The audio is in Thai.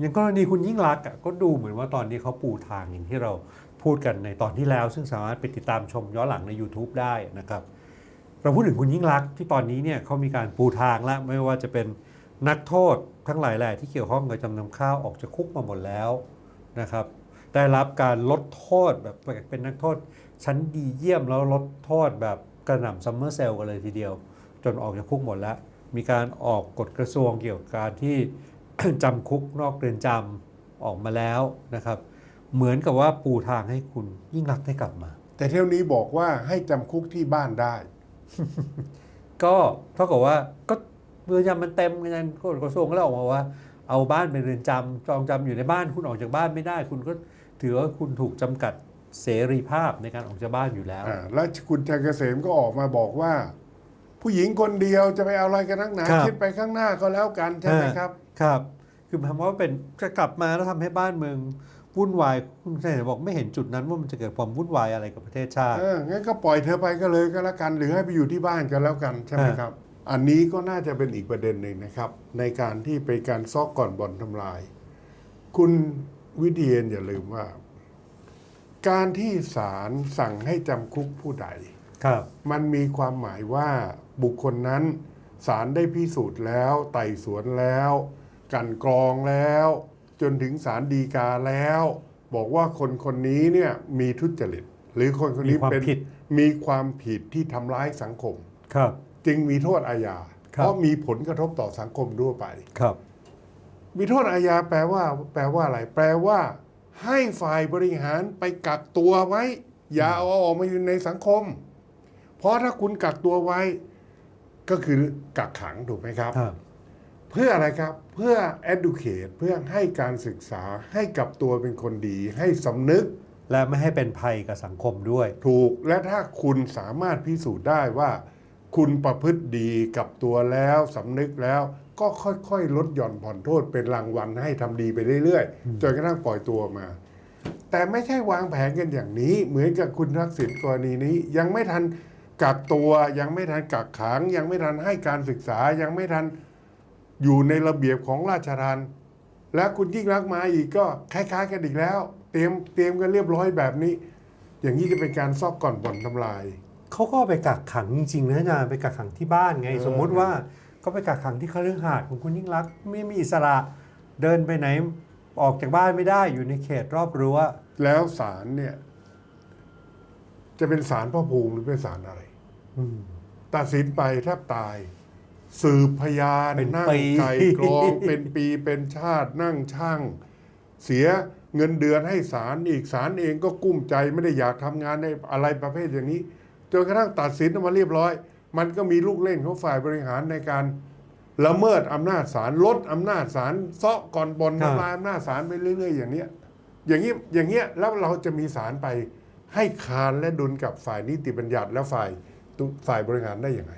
อย่างกรณีคุณยิ่งรักษณ์อะก็ดูเหมือนว่าตอนนี้เขาปูทางอย่างที่เราพูดกันในตอนที่แล้ว ซึ่งสามารถไปติดตามชมย้อนหลังใน YouTube ได้นะครับ เราพูดถึงคุณยิ่งรักที่ตอนนี้เนี่ยเขามีการปูทางแล้วไม่ว่าจะเป็นนักโทษทั้งหลายแหล่ที่เกี่ยวข้องกับจำนำข้าวออกจากคุกมาหมดแล้วนะครับ ได้รับการลดโทษแบบเป็นนักโทษชั้นดีเยี่ยมแล้วลดโทษแบบกระหน่ำซัมเมอร์เซลกันเลยทีเดียว จนออกจากคุกหมดแล้ว มีการออกกฎกระทรวงเกี่ยวกับการที่ จำคุกนอกเรือนจำออกมาแล้วนะครับ เหมือนกับว่าปูทางให้คุณยิ่งรักษณ์ได้กลับมา แต่เที่ยวนี้บอกว่าให้จำคุกที่บ้านได้ ก็เท่ากับว่าก็เรือนจำมันเต็มไงกฎกระทรวงก็เลยออกมาว่า เอาบ้านเป็นเรือนจำจองจำอยู่ในบ้านคุณออกจากบ้านไม่ได้ คุณก็ถือว่าคุณถูกจำกัดเสรีภาพในการออกจากบ้านอยู่แล้วอ่าแล้วคุณชัยเกษมก็ออกมาบอกว่า ผู้หญิงคนเดียวจะไปเอาอะไรกันนักหนาครับ คิดไปข้างหน้าก็แล้วกันใช่ไหมครับ ครับ คือหมายความว่าเป็นจะกลับมาแล้วทำให้บ้านเมืองวุ่นวายคุณเสนบอกไม่เห็นจุดนั้นว่ามันจะเกิดความวุ่นวายอะไรกับประเทศชาติ เอองั้นก็ปล่อยเธอไปก็เลยก็แล้วกัน หรือให้ไปอยู่ที่บ้านก็แล้วกันใช่ไหมฮะครับ อันนี้ก็น่าจะเป็นอีกประเด็นหนึ่งนะครับ ในการที่ไปการซอกก่อนบ่อนทำลาย คุณวิเดียนอย่าลืมว่า การที่ศาลสั่งให้จำคุกผู้ใด ครับ มันมีความหมายว่าบุคคลนั้นศาลได้พิสูจน์แล้ว ไต่สวนแล้วกลันกรองแล้ว จนถึงศาลฎีกาแล้ว บอกว่าคนคนนี้เนี่ยมีทุจริต หรือคนคนนี้มีความเป็นผิดมีความผิดที่ทำร้ายสังคมครับ จึงมีโทษอาญาครับเพราะมีผลกระทบต่อสังคมด้วยไปครับ มีโทษอาญาแปลว่า แปลว่าอะไร แปลว่า ให้ฝ่ายบริหารไปกักตัวไว้ อย่าเอาออกมาอยู่ในสังคมเพ ราะถ้าคุณกักตัวไว้ก็คือกักขังถูกไหมครับครับ เพื่ออะไรครับเพื่อ educate เพื่อให้การศึกษาให้กลับตัวเป็นคนดี ให้สำนึก และไม่ให้เป็นภัยกับสังคมด้วย ถูกและถ้าคุณสามารถพิสูจน์ได้ว่า คุณประพฤติดีกับตัวแล้วสำนึกแล้วก็ค่อยๆ ลดหย่อนผ่อนโทษเป็นรางวัลให้ทำดีไปเรื่อยๆจนกระทั่งปล่อยตัวมา แต่ไม่ใช่วางแผนกันอย่างนี้ เหมือนกับคุณทักษิณกรณีนี้ยังไม่ทัน กักตัวยังไม่ทันกักขัง ยังไม่ทันให้การศึกษายังไม่ทันอยู่ในระเบียบของราชทานและคุณยิ่งรักษณ์มาอีกก็คล้ายๆกันอีกแล้ว เตรียมเตรียมกันเรียบร้อยแบบนี้ อย่างนี้จะเป็นการซอกก่อนบ่อนทำลายเขาก็เอาไปกักขังจริงๆนะอาจารย์ไปกักขังที่บ้านไงเออสมมุติว่าเขาไปกักขังที่คฤหาสน์ของคุณยิ่งรักษณ์ไม่มีอิสระเดินไปไหนออกจากบ้านไม่ได้อยู่ในเขตรอบรั้วแล้วศาลเนี่ย จะเป็นศาลพ่อภูมิหรือเป็นศาลอะไรอืม ตัดสินไปแทบตาย สืบพยานเป็นนั่งปี ไก่กรองเป็นปีเป็นชาตินั่งช่าง เสียเงินเดือนให้ศาลอีกศาลเองก็กุ้มใจไม่ได้อยากทำงานในอะไรประเภทอย่างนี้ จนกระทั่งตัดสินออกมาเรียบร้อย มันก็มีลูกเล่นของฝ่ายบริหารในการ ละเมิดอำนาจศาลลดอำนาจศาลเซาะก่อนบนครับ ทำลายอำนาจศาลไปเรื่อย ๆ อย่างเนี้ย อย่างนี้อย่างเงี้ยแล้วเราจะมีศาลไปให้คานและดุลกับฝ่ายนิติบัญญัติและฝ่ายตุ ฝ่ายบริหารได้ยังไง